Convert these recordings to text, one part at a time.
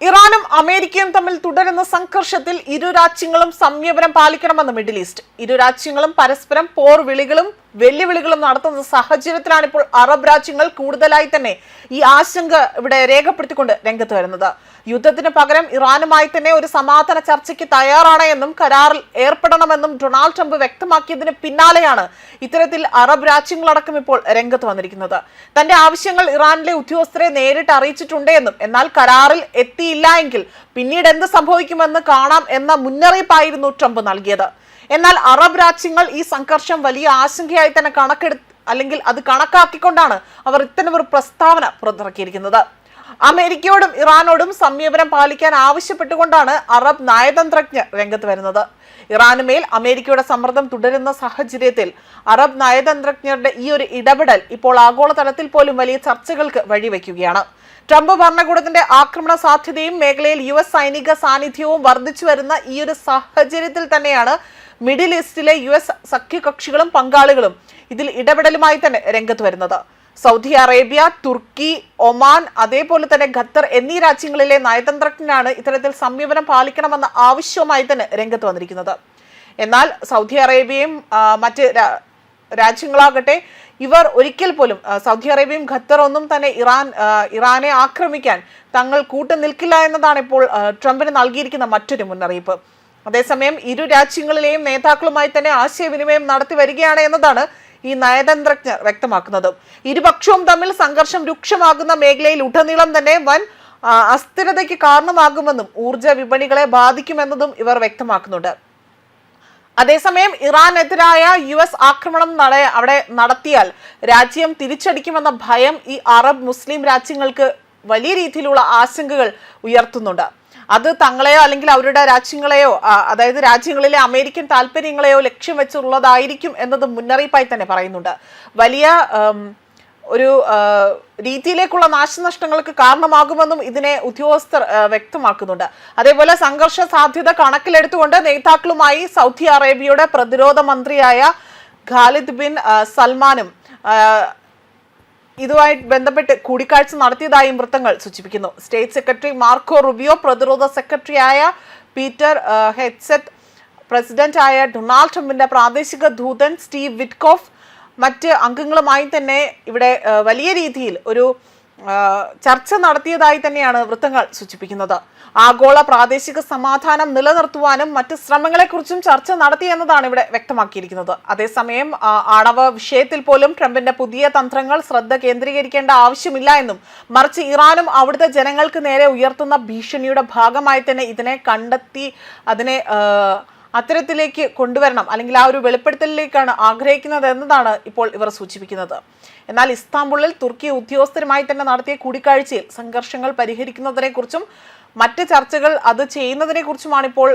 ഇറാനും അമേരിക്കയും തമ്മിൽ തുടരുന്ന സംഘർഷത്തിൽ ഇരു രാജ്യങ്ങളും സംയമനം പാലിക്കണമെന്ന് മിഡിൽ ഈസ്റ്റ്. ഇരു രാജ്യങ്ങളും പരസ്പരം പോർ വിളികളും വെല്ലുവിളികളും നടത്തുന്ന സാഹചര്യത്തിലാണ് ഇപ്പോൾ അറബ് രാജ്യങ്ങൾ കൂടുതലായി തന്നെ ഈ ആശങ്ക ഇവിടെ രേഖപ്പെടുത്തിക്കൊണ്ട് രംഗത്ത് വരുന്നത്. യുദ്ധത്തിന് പകരം ഇറാനുമായി തന്നെ ഒരു സമാധാന ചർച്ചയ്ക്ക് തയ്യാറാണ് എന്നും കരാറിൽ ഏർപ്പെടണമെന്നും ഡൊണാൾഡ് ട്രംപ് വ്യക്തമാക്കിയതിന് പിന്നാലെയാണ് ഇത്തരത്തിൽ അറബ് രാജ്യങ്ങളടക്കം ഇപ്പോൾ രംഗത്ത് വന്നിരിക്കുന്നത്. തന്റെ ആവശ്യങ്ങൾ ഇറാനിലെ ഉദ്യോഗസ്ഥരെ നേരിട്ട് അറിയിച്ചിട്ടുണ്ട് എന്നും എന്നാൽ കരാറിൽ എത്തിയില്ല എങ്കിൽ പിന്നീട് എന്ത് സംഭവിക്കുമെന്ന് കാണാം എന്ന മുന്നറിയിപ്പായിരുന്നു ട്രംപ് നൽകിയത്. എന്നാൽ അറബ് രാജ്യങ്ങൾ ഈ സംഘർഷം വലിയ ആശങ്കയായി തന്നെ കണക്കെടു അല്ലെങ്കിൽ അത് കണക്കാക്കിക്കൊണ്ടാണ് അവർ ഇത്തരം ഒരു പ്രസ്താവന പുറത്തിറക്കിയിരിക്കുന്നത്. അമേരിക്കയോടും ഇറാനോടും സംയമനം പാലിക്കാൻ ആവശ്യപ്പെട്ടുകൊണ്ടാണ് അറബ് നയതന്ത്രജ്ഞർ രംഗത്ത് വരുന്നത്. ഇറാനുമേൽ അമേരിക്കയുടെ സമ്മർദ്ദം തുടരുന്ന സാഹചര്യത്തിൽ അറബ് നയതന്ത്രജ്ഞരുടെ ഈ ഒരു ഇടപെടൽ ഇപ്പോൾ ആഗോളതലത്തിൽ പോലും വലിയ ചർച്ചകൾക്ക് വഴിവെക്കുകയാണ്. ട്രംപ് ഭരണകൂടത്തിന്റെ ആക്രമണ സാധ്യതയും മേഖലയിൽ യു എസ് സൈനിക സാന്നിധ്യവും വർദ്ധിച്ചു വരുന്ന ഈ ഒരു സാഹചര്യത്തിൽ തന്നെയാണ് മിഡിൽ ഈസ്റ്റിലെ യു എസ് സഖ്യകക്ഷികളും പങ്കാളികളും ഇതിൽ ഇടപെടലുമായി തന്നെ രംഗത്ത് വരുന്നത്. സൗദി അറേബ്യ തുർക്കി ഒമാൻ അതേപോലെ തന്നെ ഖത്തർ എന്നീ രാജ്യങ്ങളിലെ നയതന്ത്രജ്ഞനാണ് ഇത്തരത്തിൽ സംയമനം പാലിക്കണമെന്ന ആവശ്യവുമായി തന്നെ രംഗത്ത് വന്നിരിക്കുന്നത്. എന്നാൽ സൗദി അറേബ്യയും മറ്റ് രാജ്യങ്ങളാകട്ടെ ഇവർ ഒരിക്കൽ പോലും സൗദി അറേബ്യയും ഖത്തർ ഒന്നും തന്നെ ഇറാൻ ഇറാനെ ആക്രമിക്കാൻ തങ്ങൾ കൂട്ടുനിൽക്കില്ല എന്നതാണ് ഇപ്പോൾ ട്രംപിന് നൽകിയിരിക്കുന്ന മറ്റൊരു മുന്നറിയിപ്പ്. അതേസമയം ഇരു രാജ്യങ്ങളിലെയും നേതാക്കളുമായി തന്നെ ആശയവിനിമയം നടത്തി വരികയാണ് എന്നതാണ് ഈ നയതന്ത്രജ്ഞർ വ്യക്തമാക്കുന്നത്. ഇരുപക്ഷവും തമ്മിൽ സംഘർഷം രൂക്ഷമാകുന്ന മേഖലയിൽ ഉടനീളം തന്നെ വൻ അസ്ഥിരതയ്ക്ക് കാരണമാകുമെന്നും ഊർജ വിപണികളെ ബാധിക്കുമെന്നതും ഇവർ വ്യക്തമാക്കുന്നുണ്ട്. അതേസമയം ഇറാനെതിരായ യു എസ് ആക്രമണം നട അവിടെ നടത്തിയാൽ രാജ്യം തിരിച്ചടിക്കുമെന്ന ഭയം ഈ അറബ് മുസ്ലിം രാജ്യങ്ങൾക്ക് വലിയ രീതിയിലുള്ള ആശങ്കകൾ ഉയർത്തുന്നുണ്ട്. അത് തങ്ങളെയോ അല്ലെങ്കിൽ അവരുടെ രാജ്യങ്ങളെയോ അതായത് രാജ്യങ്ങളിലെ അമേരിക്കൻ താല്പര്യങ്ങളെയോ ലക്ഷ്യം വെച്ചുള്ളതായിരിക്കും എന്നത് മുന്നറിയിപ്പായി തന്നെ പറയുന്നുണ്ട്. വലിയ ഒരു രീതിയിലേക്കുള്ള നാശനഷ്ടങ്ങൾക്ക് കാരണമാകുമെന്നും ഇതിനെ ഉദ്യോഗസ്ഥർ വ്യക്തമാക്കുന്നുണ്ട്. അതേപോലെ സംഘർഷ സാധ്യത കണക്കിലെടുത്തുകൊണ്ട് നേതാക്കളുമായി സൗദി അറേബ്യയുടെ പ്രതിരോധ മന്ത്രിയായ ഖാലിദ് ബിൻ സൽമാനും ഇതുമായി ബന്ധപ്പെട്ട് കൂടിക്കാഴ്ച നടത്തിയതായും വൃത്തങ്ങൾ സൂചിപ്പിക്കുന്നു. സ്റ്റേറ്റ് സെക്രട്ടറി മാർക്കോ റുബിയോ പ്രതിരോധ സെക്രട്ടറിയായ പീറ്റർ ഹെഡ്സെറ്റ് പ്രസിഡന്റായ ഡൊണാൾഡ് ട്രംപിന്റെ പ്രാദേശിക ദൂതൻ സ്റ്റീവ് വിറ്റ്കോഫ് മറ്റ് അംഗങ്ങളുമായി തന്നെ ഇവിടെ വലിയ രീതിയിൽ ഒരു ചർച്ച നടത്തിയതായി തന്നെയാണ് വൃത്തങ്ങൾ സൂചിപ്പിക്കുന്നത്. ആഗോള പ്രാദേശിക സമാധാനം നിലനിർത്തുവാനും മറ്റ് ശ്രമങ്ങളെക്കുറിച്ചും ചർച്ച നടത്തി എന്നതാണ് ഇവിടെ വ്യക്തമാക്കിയിരിക്കുന്നത്. അതേസമയം ആണവ വിഷയത്തിൽ പോലും ട്രംപിന്റെ പുതിയ തന്ത്രങ്ങൾ ശ്രദ്ധ കേന്ദ്രീകരിക്കേണ്ട ആവശ്യമില്ല എന്നും മറിച്ച് ഇറാനും അവിടുത്തെ ജനങ്ങൾക്ക് നേരെ ഉയർത്തുന്ന ഭീഷണിയുടെ ഭാഗമായി തന്നെ ഇതിനെ കണ്ടെത്തി അതിനെ അത്തരത്തിലേക്ക് കൊണ്ടുവരണം. അല്ലെങ്കിൽ ആ ഒരു വെളിപ്പെടുത്തലിലേക്കാണ് ആഗ്രഹിക്കുന്നത് എന്നതാണ് ഇപ്പോൾ ഇവർ സൂചിപ്പിക്കുന്നത്. എന്നാൽ ഇസ്താംബുളിൽ തുർക്കി ഉദ്യോഗസ്ഥരുമായി തന്നെ നടത്തിയ കൂടിക്കാഴ്ചയിൽ സംഘർഷങ്ങൾ പരിഹരിക്കുന്നതിനെക്കുറിച്ചും മറ്റ് ചർച്ചകൾ അത് ചെയ്യുന്നതിനെക്കുറിച്ചുമാണ് ഇപ്പോൾ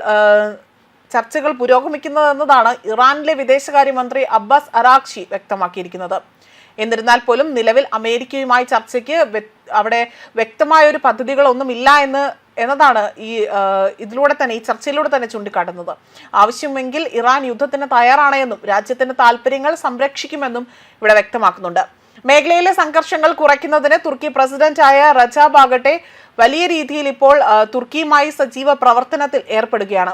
ചർച്ചകൾ പുരോഗമിക്കുന്നത് എന്നതാണ് ഇറാനിലെ വിദേശകാര്യമന്ത്രി അബ്ബാസ് അറാഖ്ഷി വ്യക്തമാക്കിയിരിക്കുന്നത്. എന്നിരുന്നാൽ പോലും നിലവിൽ അമേരിക്കയുമായി ചർച്ചയ്ക്ക് അവിടെ വ്യക്തമായ ഒരു പദ്ധതികളൊന്നുമില്ല എന്ന് എന്നതാണ് ഈ ഇതിലൂടെ തന്നെ ഈ ചർച്ചയിലൂടെ തന്നെ ചൂണ്ടിക്കാട്ടുന്നത്. ആവശ്യമെങ്കിൽ ഇറാൻ യുദ്ധത്തിന് തയ്യാറാണ് എന്നും രാജ്യത്തിന്റെ താല്പര്യങ്ങൾ സംരക്ഷിക്കുമെന്നും ഇവിടെ വ്യക്തമാക്കുന്നുണ്ട്. മേഖലയിലെ സംഘർഷങ്ങൾ കുറയ്ക്കുന്നതിന് തുർക്കി പ്രസിഡന്റായ റജാബ് ആകട്ടെ വലിയ രീതിയിൽ ഇപ്പോൾ തുർക്കിയുമായി സജീവ പ്രവർത്തനത്തിൽ ഏർപ്പെടുകയാണ്.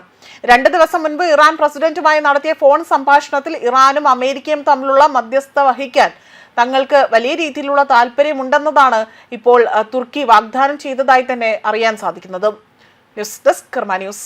രണ്ട് ദിവസം മുൻപ് ഇറാൻ പ്രസിഡന്റുമായി നടത്തിയ ഫോൺ സംഭാഷണത്തിൽ ഇറാനും അമേരിക്കയും തമ്മിലുള്ള മധ്യസ്ഥ വഹിക്കാൻ തങ്ങൾക്ക് വലിയ രീതിയിലുള്ള താല്പര്യമുണ്ടെന്നതാണ് ഇപ്പോൾ തുർക്കി വാഗ്ദാനം ചെയ്തതായി തന്നെ അറിയാൻ സാധിക്കുന്നത്. News desk Karma news.